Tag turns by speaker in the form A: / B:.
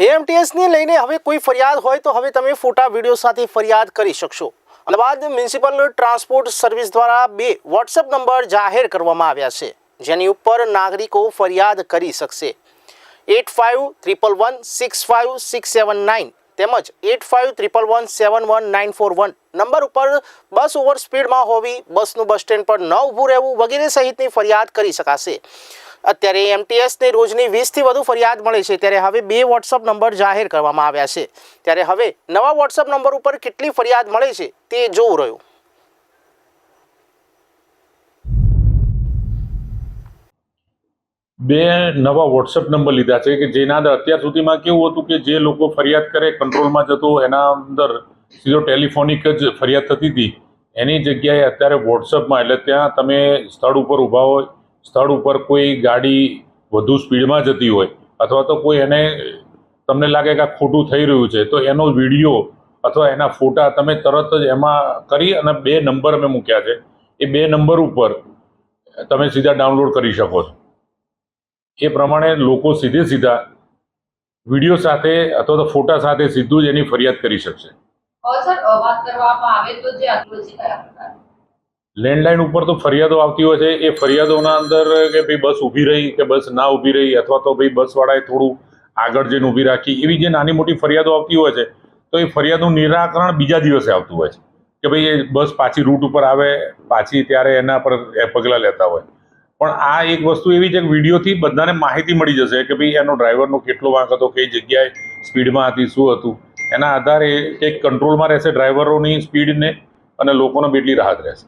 A: એએમટીએસને લઈને હવે કોઈ ફરિયાદ હોય તો હવે તમે ફોટા વીડિયો સાથે ફરિયાદ કરી શકશો. અમદાવાદ મ્યુનિસિપલ ટ્રાન્સપોર્ટ સર્વિસ દ્વારા બે વોટ્સએપ નંબર જાહેર કરવામાં આવ્યા છે, જેની ઉપર નાગરિકો ફરિયાદ કરી શકશે. Eight five triple one six five six seven nine તેમજ eight five triple one seven one nine four one number ઉપર બસ ઓવર સ્પીડમાં હોવી, બસનું બસ સ્ટેન્ડ પર ન ઊભું રહેવું વગેરે સહિતની ફરિયાદ કરી શકાશે. અત્યારે એમટીએસને રોજની વીસથી વધુ ફરિયાદ મળે છે. ત્યારે હવે બે વોટ્સઅપ નંબર જાહેર કરવામાં આવ્યા છે. ત્યારે હવે નવા વોટ્સઅપ નંબર ઉપર કેટલી ફરિયાદ મળે છે તે જોવું રહ્યું.
B: બે નવા વોટ્સઅપ નંબર લીધા છે કે જેના અંદર અત્યાર સુધીમાં કેવું હતું કે જે લોકો ફરિયાદ કરે કંટ્રોલમાં જતો, એના અંદર સીધો ટેલિફોનિક જ ફરિયાદ થતી હતી. એની જગ્યાએ અત્યારે વોટ્સઅપમાં એટલે ત્યાં તમે સ્થળ ઉપર ઊભા હોય સ્થળ ઉપર કોઈ ગાડી વધુ સ્પીડમાં જતી હોય અથવા તો કોઈ એને તમને લાગે કે આ ખોટું થઈ રહ્યું છે, તો એનો વીડિયો અથવા એના ફોટા તમે તરત જ એમાં કરી અને બે નંબર અમે મૂક્યા છે. એ બે નંબર ઉપર તમે સીધા ડાઉનલોડ કરી શકો છો. એ પ્રમાણે લોકો સીધે સીધા વીડિયો સાથે અથવા તો ફોટા સાથે સીધું જ એની ફરિયાદ કરી શકશે.
C: સર વાત કરવામાં આવે તો જે આટલું કયા
B: લેન્ડલાઇન ઉપર તો ફરિયાદો આવતી હોય છે. એ ફરિયાદોના અંદર કે ભાઈ બસ ઊભી રહી કે બસ ના ઊભી રહી અથવા તો ભાઈ બસવાળાએ થોડું આગળ જઈને ઊભી રાખી, એવી જે નાની મોટી ફરિયાદો આવતી હોય છે, તો એ ફરિયાદનું નિરાકરણ બીજા દિવસે આવતું હોય છે. કે ભાઈ એ બસ પાછી રૂટ ઉપર આવે, પાછી ત્યારે એના પર પગલાં લેતા હોય. પણ આ એક વસ્તુ એવી છે કે વિડીયોથી બધાને માહિતી મળી જશે કે ભાઈ એનો ડ્રાઈવરનો કેટલો વાંક હતો, કઈ જગ્યાએ સ્પીડમાં હતી, શું હતું. એના આધારે એક કંટ્રોલમાં રહેશે, ડ્રાઈવરોની સ્પીડને અને લોકોને બેટલી રાહત રહેશે.